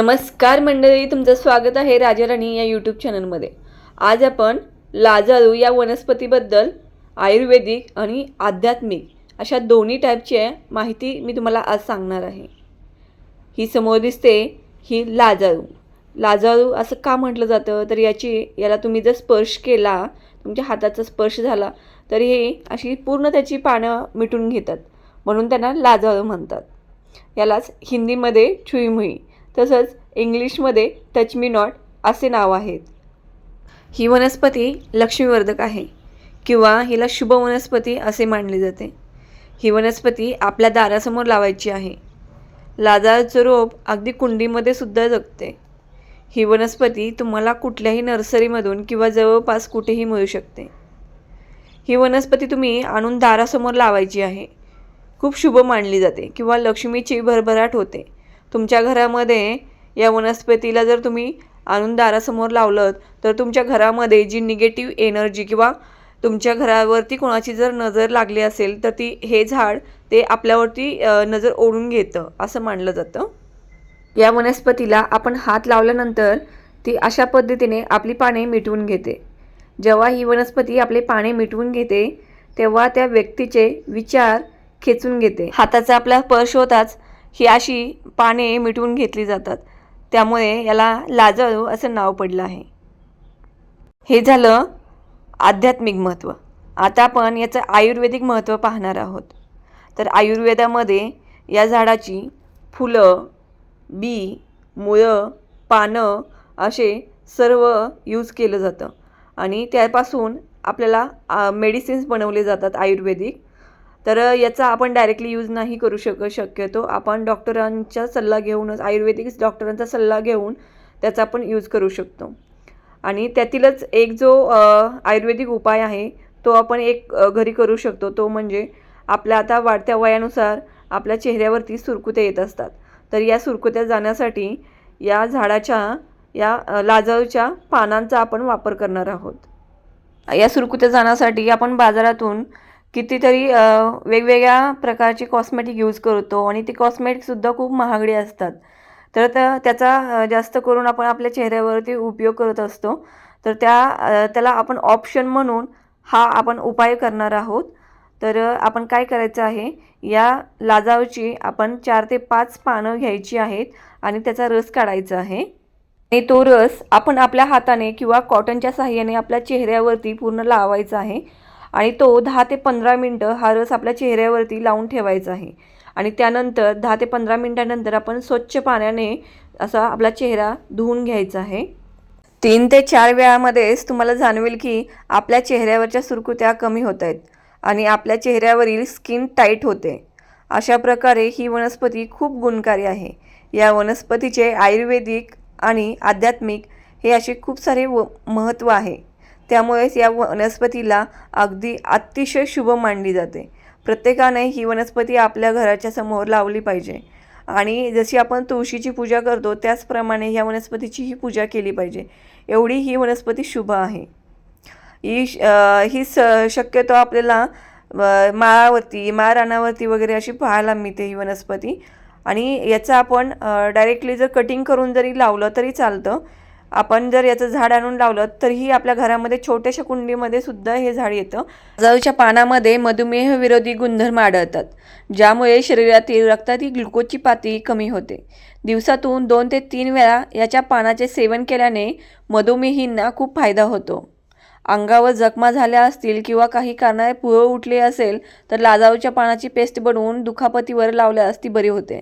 नमस्कार मंडळी तुमचं स्वागत आहे राजाराणी या यूट्यूब चॅनलमध्ये आज आपण लाजाळू या वनस्पतीबद्दल आयुर्वेदिक आणि आध्यात्मिक अशा दोन्ही टाईपची माहिती मी तुम्हाला आज सांगणार आहे. ही समोर दिसते ही लाजाळू. लाजाळू असं का म्हटलं जातं? तर याची याला तुम्ही जर स्पर्श केला तुमच्या हाताचा स्पर्श झाला तर हे अशी पूर्ण त्याची पानं मिटून घेतात. म्हणून त्यांना लाजाळू म्हणतात. यालाच हिंदीमध्ये छुईमुई तसंच इंग्लिशमध्ये टच मी नॉट असे नाव आहेत. ही वनस्पती लक्ष्मीवर्धक आहे किंवा हिला शुभ वनस्पती असे मानले जाते. ही वनस्पती आपल्या दारासमोर लावायची आहे. लाजाळचं रोप अगदी कुंडीमध्ये सुद्धा जगते. ही वनस्पती तुम्हाला कुठल्याही नर्सरीमधून किंवा जवळपास कुठेही मिळू शकते. ही वनस्पती तुम्ही आणून दारासमोर लावायची आहे. खूप शुभ मानली जाते किंवा लक्ष्मीची भरभराट होते. तुमच्या घरामध्ये या वनस्पतीला जर तुम्ही आणून दारासमोर लावलं तर तुमच्या घरामध्ये जी निगेटिव्ह एनर्जी किंवा तुमच्या घरावरती कोणाची जर नजर लागली असेल तर ती हे झाड ते आपल्यावरती नजर ओढून घेतं असं मानलं जातं. या वनस्पतीला आपण हात लावल्यानंतर ती अशा पद्धतीने आपली पाने मिटवून घेते. जेव्हा ही वनस्पती आपले पाने मिटवून घेते तेव्हा त्या व्यक्तीचे विचार खेचून घेते. हाताचा आपला स्पर्श होताच ही अशी पाने मिटवून घेतली जातात. त्यामुळे याला लाजाळू असं नाव पडलं आहे. हे झालं आध्यात्मिक महत्त्व. आता आपण याचं आयुर्वेदिक महत्त्व पाहणार आहोत. तर आयुर्वेदामध्ये या झाडाची फुलं बी मुळं पानं असे सर्व यूज केलं जातं. आणि त्यापासून आपल्याला मेडिसिन्स बनवले जातात आयुर्वेदिक. तर याचा आपण डायरेक्टली यूज नाही करू शक शक्यतो. आपण डॉक्टरांचा सल्ला घेऊनच आयुर्वेदिक डॉक्टरांचा सल्ला घेऊन त्याचा आपण यूज करू शकतो. आणि त्यातीलच एक जो आयुर्वेदिक उपाय आहे तो आपण एक घरी करू शकतो. तो म्हणजे आपल्या आता वाढत्या वयानुसार आपल्या चेहऱ्यावरती सुरकुत्या येत असतात. तर या सुरकुत्या जाण्यासाठी या झाडाच्या या लाजळच्या पानांचा आपण वापर करणार आहोत. या सुरकुत्या जाण्यासाठी आपण बाजारातून कितीतरी वेगवेगळ्या प्रकारची कॉस्मेटिक यूज करतो आणि ती कॉस्मेटिकसुद्धा खूप महागडी असतात. तर त्याचा जास्त करून आपण आपल्या चेहऱ्यावरती उपयोग करत असतो. तर त्या त्याला आपण ऑप्शन म्हणून हा आपण उपाय करणार आहोत. तर आपण काय करायचं आहे या लाजावची आपण चार ते पाच पानं घ्यायची आहेत आणि त्याचा रस काढायचा आहे. आणि तो रस आपण आपल्या हाताने किंवा कॉटनच्या साह्याने आपल्या चेहऱ्यावरती पूर्ण लावायचा आहे. आणि तो दहा ते पंधरा मिनटं हा रस आपल्या चेहऱ्यावरती लावून ठेवायचा आहे. आणि त्यानंतर दहा ते पंधरा मिनटानंतर आपण स्वच्छ पाण्याने असा आपला चेहरा धुवून घ्यायचा आहे. तीन ते चार वेळामध्येच तुम्हाला जाणवेल की आपल्या चेहऱ्यावरच्या सुरकुत्या कमी होत आहेत आणि आपल्या चेहऱ्यावरील स्किन टाईट होते. अशा प्रकारे ही वनस्पती खूप गुणकारी आहे. या वनस्पतीचे आयुर्वेदिक आणि आध्यात्मिक हे असे खूप सारे व महत्त्व आहे. त्यामुळेच या वनस्पतीला अगदी अतिशय शुभ मानली जाते. प्रत्येकाने ही वनस्पती आपल्या घराच्या समोर लावली पाहिजे. आणि जशी आपण तुळशीची पूजा करतो त्याचप्रमाणे ह्या वनस्पतीचीही पूजा केली पाहिजे. एवढी ही वनस्पती शुभ आहे. ही ही स शक्यतो आपल्याला माळावरती माळरानावरती वगैरे अशी पाहायला मिळते ही वनस्पती. आणि याचं आपण डायरेक्टली जर कटिंग करून जरी लावलं तरी चालतं. आपण जर याचं झाड आणून लावलं तरीही आपल्या घरामध्ये छोट्याशा कुंडीमध्ये सुद्धा हे झाड येतं. जाऊच्या पानामध्ये मधुमेह विरोधी गुणधर्म आढळतात ज्यामुळे शरीरातील रक्तातील ग्लुकोजची पातळी कमी होते. दिवसातून दोन ते तीन वेळा याच्या पानाचे सेवन केल्याने मधुमेहींना खूप फायदा होतो. अंगावर जखमा झाल्या असतील किंवा काही कारणाने पुळं उठले असेल तर लाजाळूच्या पानाची पेस्ट बनवून दुखापतीवर लावल्यास ती बरी होते.